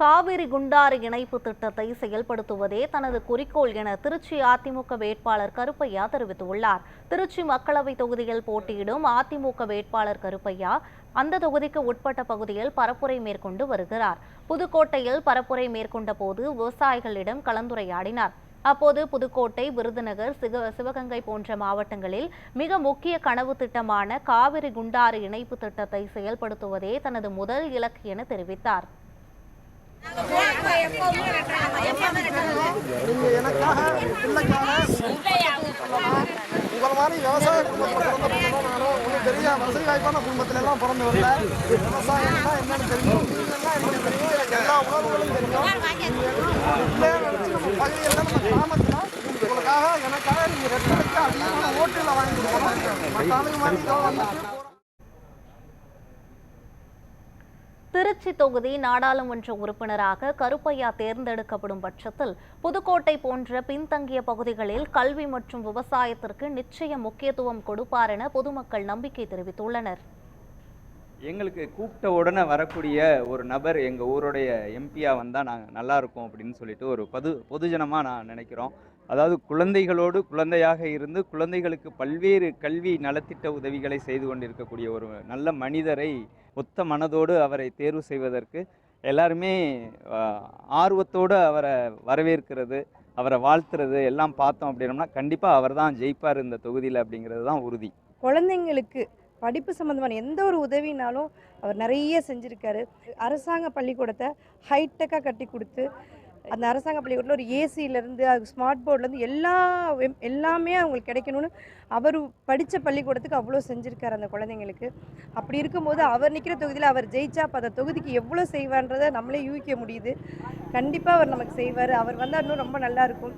காவிரி குண்டாறு இணைப்பு திட்டத்தை செயல்படுத்துவதே தனது குறிக்கோள் என திருச்சி அதிமுக வேட்பாளர் கருப்பையா தெரிவித்துள்ளார். திருச்சி மக்களவை தொகுதியில் போட்டியிடும் அதிமுக வேட்பாளர் கருப்பையா அந்த தொகுதிக்கு உட்பட்ட பகுதியில் பரப்புரை மேற்கொண்டு வருகிறார். புதுக்கோட்டையில் பரப்புரை மேற்கொண்ட போது விவசாயிகளிடம் கலந்துரையாடினார். அப்போது புதுக்கோட்டை விருதுநகர் சிவ சிவகங்கை போன்ற மாவட்டங்களில் மிக முக்கிய கனவு திட்டமான காவிரி குண்டாறு இணைப்பு திட்டத்தை செயல்படுத்துவதே தனது முதல் இலக்கு என தெரிவித்தார். நீங்க எனக்காக பிள்ளைக்காக உங்களை மாதிரி விவசாய குடும்பத்தில் பிறந்த பிள்ளை நானும் உங்களுக்கு பெரிய வசதி வாய்ப்பான குடும்பத்துல எல்லாம் பிறந்து வரல விவசாயம்னா என்னன்னு தெரியும். நீங்கள்லாம் எப்படி தெரியும் எனக்கு எல்லா உணர்வுகளும் தெரியும். நீங்க எல்லாம் பிள்ளைய நினைச்சு நம்ம பகுதியில் நம்ம கிராமத்தில் உங்களுக்காக எனக்காக நீங்கள் ரெண்டு அதிகமான ஓட்டுகளை வாங்கி கொடுக்கணும் மற்ற ஆளுங்க மாதிரி இதோ வந்துட்டு திருச்சி தொகுதி நாடாளுமன்ற உறுப்பினராக கருப்பையா தேர்ந்தெடுக்கப்படும் பட்சத்தில் புதுக்கோட்டை போன்ற பின்தங்கிய பகுதிகளில் கல்வி மற்றும் விவசாயத்திற்கு நிச்சய முக்கியத்துவம் கொடுப்பார் என பொதுமக்கள் நம்பிக்கை தெரிவித்துள்ளனர். எங்களுக்கு கூப்பிட்ட உடனே வரக்கூடிய ஒரு நபர் எங்கள் ஊருடைய எம்பியாக வந்தால் நாங்கள் நல்லா இருக்கோம் அப்படின்னு சொல்லிட்டு ஒரு பொது பொதுஜனமாக நான் நினைக்கிறோம். அதாவது குழந்தைகளோடு குழந்தையாக இருந்து குழந்தைகளுக்கு பல்வேறு கல்வி நலத்திட்ட உதவிகளை செய்து கொண்டிருக்கக்கூடிய ஒரு நல்ல மனிதரை ஒத்த மனதோடு அவரை தேர்வு செய்வதற்கு எல்லாருமே ஆர்வத்தோடு அவரை வரவேற்கிறது அவரை வாழ்த்துறது எல்லாம் பார்த்தோம் அப்படின்னோம்னா கண்டிப்பாக அவர் தான் ஜெயிப்பார் இந்த தொகுதியில் அப்படிங்கிறது தான் உறுதி. குழந்தைங்களுக்கு படிப்பு சம்மந்தமான எந்த ஒரு உதவினாலும் அவர் நிறைய செஞ்சுருக்காரு. அரசாங்க பள்ளிக்கூடத்தை ஹைடெக்காக கட்டி கொடுத்து அந்த அரசாங்க பள்ளிக்கூடத்தில் ஒரு ஏசியிலேருந்து அது ஸ்மார்ட் போர்ட்லேருந்து எல்லா எல்லாமே அவங்களுக்கு கிடைக்கணும்னு அவர் படித்த பள்ளிக்கூடத்துக்கு அவ்வளோ செஞ்சுருக்காரு அந்த குழந்தைங்களுக்கு. அப்படி இருக்கும்போது அவர் நிற்கிற தொகுதியில் அவர் ஜெயிச்சா அப்போ அந்த தொகுதிக்கு எவ்வளோ செய்வான்றதை நம்மளே யூகிக்க முடியுது. கண்டிப்பாக அவர் நமக்கு செய்வார். அவர் வந்தால் இன்னும் ரொம்ப நல்லா இருக்கும்.